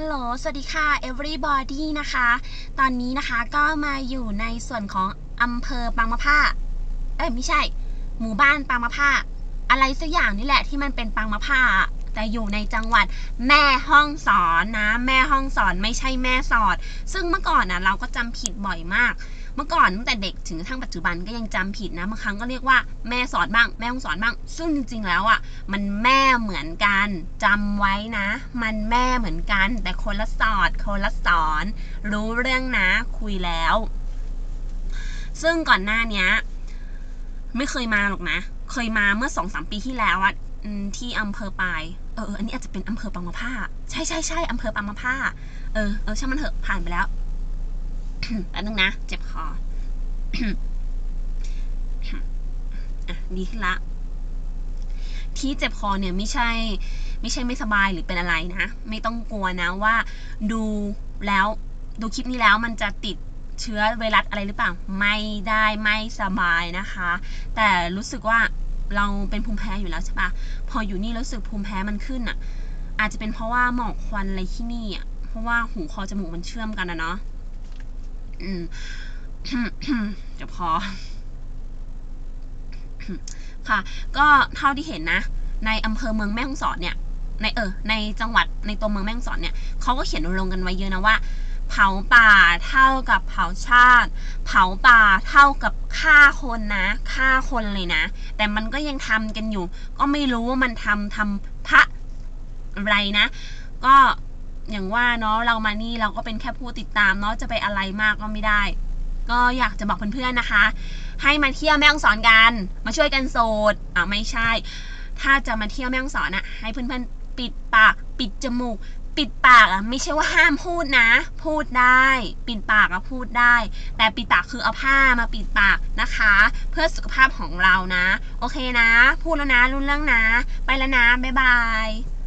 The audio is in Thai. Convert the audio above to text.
ฮัลโหล สวัสดีค่ะ everybody นะคะ ตอนนี้นะคะก็มาอยู่ในส่วนของอำเภอปางมะผ้า เอ้ยไม่ใช่ หมู่บ้านปางมะผ้า อะไรสักอย่างนี่แหละที่มันเป็นปางมะผ้า แต่อยู่ในจังหวัดแม่ห้องสอนนะ แม่ห้องสอนไม่ใช่แม่สอด ซึ่งเมื่อก่อนนะเราก็จำผิดบ่อยมาก เมื่อก่อนตั้งแต่เด็กถึงกระทั่งปัจจุบันก็ยังจำผิดนะบางครั้งก็เรียกว่าแม่สอนบ้าง แม่ห้องสอนบ้าง ซึ่งจริง ๆ แล้วอะมันแม่เหมือนกันจำไว้นะ มันแม่เหมือนกัน แต่คนละสอดคนละสอน รู้เรื่องนะ คุยแล้ว ซึ่งก่อนหน้าเนี้ยไม่เคยมาหรอกนะ เคยมาเมื่อสองสามปีที่แล้วอะ ที่อำเภอปายเอออออันนี้อาจจะเป็นอำเภอปางมะผ้า ใช่ใช่ใช่อำเภอปางมะผ้า เออเออช่างมันเถอะผ่านไปแล้วแป๊บนึงนะ เจ็บคออะดีขึ้นละ ที่เจ็บคอเนี่ยไม่ใช่ ไม่ใช่ไม่สบายหรือเป็นอะไรนะ ไม่ต้องกลัวนะว่า ดูแล้วดูคลิปนี้แล้วมันจะติดเชื้อไวรัสอะไรหรือเปล่า ไม่ได้ไม่สบายนะคะ แต่รู้สึกว่า เราเป็นภูมิแพ้อยู่แล้วใช่ปะพออยู่นี่รู้สึกภูมิแพ้มันขึ้นอะ อาจจะเป็นเพราะว่าหมอกควันอะไรที่นี่อะ เพราะว่าหูคอจมูกมันเชื่อมกันนะเนาะ อืมเดี๋ยวพอ ค่ะ ก็เท่าที่เห็นนะ ในอำเภอเมืองแม่ฮ่องสอนเนี่ย ในเออ ในจังหวัดในตัวเมืองแม่ฮ่องสอนเนี่ยเขาก็เขียนลงกันไว้เยอะนะว่า เผาป่าเท่ากับเผาชาติ เผาป่าเท่ากับฆ่าคนนะฆ่าคนเลยนะ แต่มันก็ยังทำกันอยู่ ก็ไม่รู้ว่ามันทำทำพระอะไรนะ ก็อย่างว่าเนาะเรามานี่เราก็เป็นแค่ผู้ติดตามเนาะจะไปอะไรมากก็ไม่ได้ ก็อยากจะบอกเพื่อนๆนะคะ ให้มาเที่ยวแม่ฮ่องสอนกัน มาช่วยกันโสดอ่าไม่ใช่ ถ้าจะมาเที่ยวแม่ฮ่องสอนอะให้เพื่อนๆปิดปากปิดจมูก ปิดปากอะไม่ใช่ว่าห้ามพูดนะ พูดได้ ปิดปากอะพูดได้ แต่ปิดปากคือเอาผ้ามาปิดปากนะคะ เพื่อสุขภาพของเรานะ โอเคนะ พูดแล้วนะรู้เรื่องนะ ไปแล้วนะบ๊ายบาย